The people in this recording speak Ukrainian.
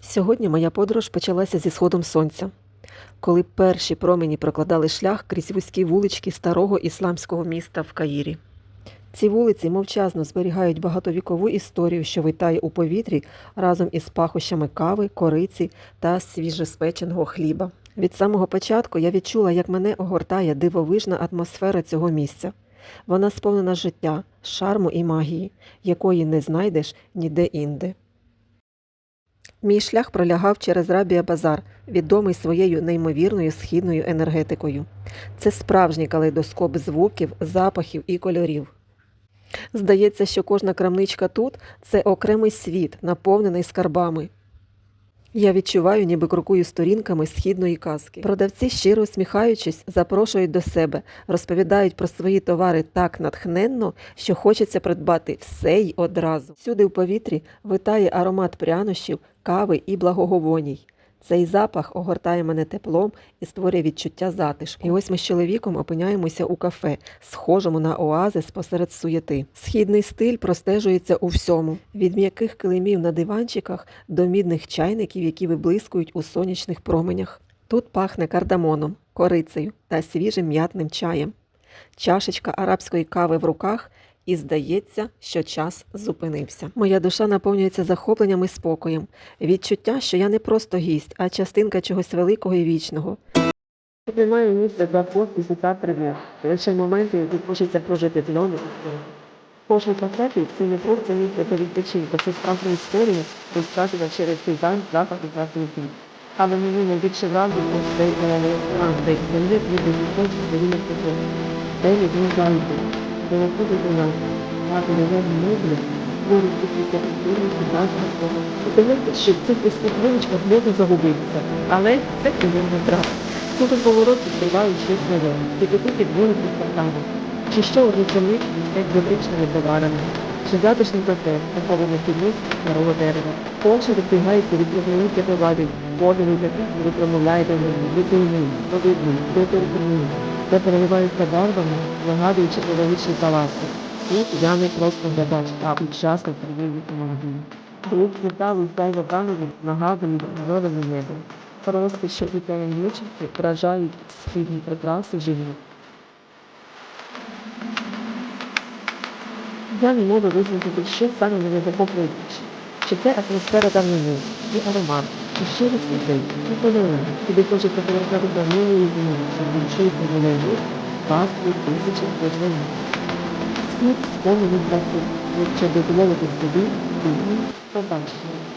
Сьогодні моя подорож почалася зі сходом сонця, коли перші промені прокладали шлях крізь вузькі вулички старого ісламського міста в Каїрі. Ці вулиці мовчазно зберігають багатовікову історію, що витає у повітрі разом із пахощами кави, кориці та свіжеспеченого хліба. Від самого початку я відчула, як мене огортає дивовижна атмосфера цього місця. Вона сповнена життя, шарму і магії, якої не знайдеш ніде інде. Мій шлях пролягав через Рабія Базар, відомий своєю неймовірною східною енергетикою. Це справжній калейдоскоп звуків, запахів і кольорів. Здається, що кожна крамничка тут це окремий світ, наповнений скарбами. Я відчуваю, ніби крокую сторінками східної казки. Продавці, щиро усміхаючись, запрошують до себе, розповідають про свої товари так натхненно, що хочеться придбати все й одразу. Всюди в повітрі витає аромат прянощів, кави і благоговоній. Цей запах огортає мене теплом і створює відчуття затишку. І ось ми з чоловіком опиняємося у кафе, схожому на оазис посеред суєти. Східний стиль простежується у всьому: від м'яких килимів на диванчиках до мідних чайників, які виблискують у сонячних променях. Тут пахне кардамоном, корицею та свіжим м'ятним чаєм. Чашечка арабської кави в руках, і здається, що час зупинився. Моя душа наповнюється захопленням і спокоєм, відчуття, що я не просто гість, а частинка чогось великого і вічного. Тут немає місця для подпису та примір. Лише моменти, які хочеться прожити льону. Кожен концерт це не просто місце відпочинку, це справжня історія, розказана через дизайн, запах і звуки. Але мені найбільше вразить ось цей ресторан, де люди виходять з рівня тепло. Де люди зайти, де виходить до нас, мати нові меблі, створюють якісь культури, ситуації свого. І дивитися, що цих вискотливичках можна загубитися. Але це приємно трапа. Кожен поворот відкривають щось нове, і тут підводить від фонтану. Чи що у землі як вибричними товарами, чи затишний кафе, похований підніс старого дерева. Очі відбігаються від різноманіття товарів, подиву яких ви промовляєте дитини, родини, доторкні, де переливаються барвами, нагадуючи новорічні паласи. Тут я не просто глядач, а учасник приємних магазинів. Тут металу зайва камені нагадують зорове небо. Просто що і таємничості вражають східні прикраси живі. Я не можу визначити, що саме мене захоплює більше. Чи це атмосфера давнини, і аромат, і щирість людей, і подарунки, куди хочеться перестати давнину і зиму, щоб відчути мене жит, пасти, тисячі можливих. Світ сповнений краси, якщо дозволити собі, і побачити.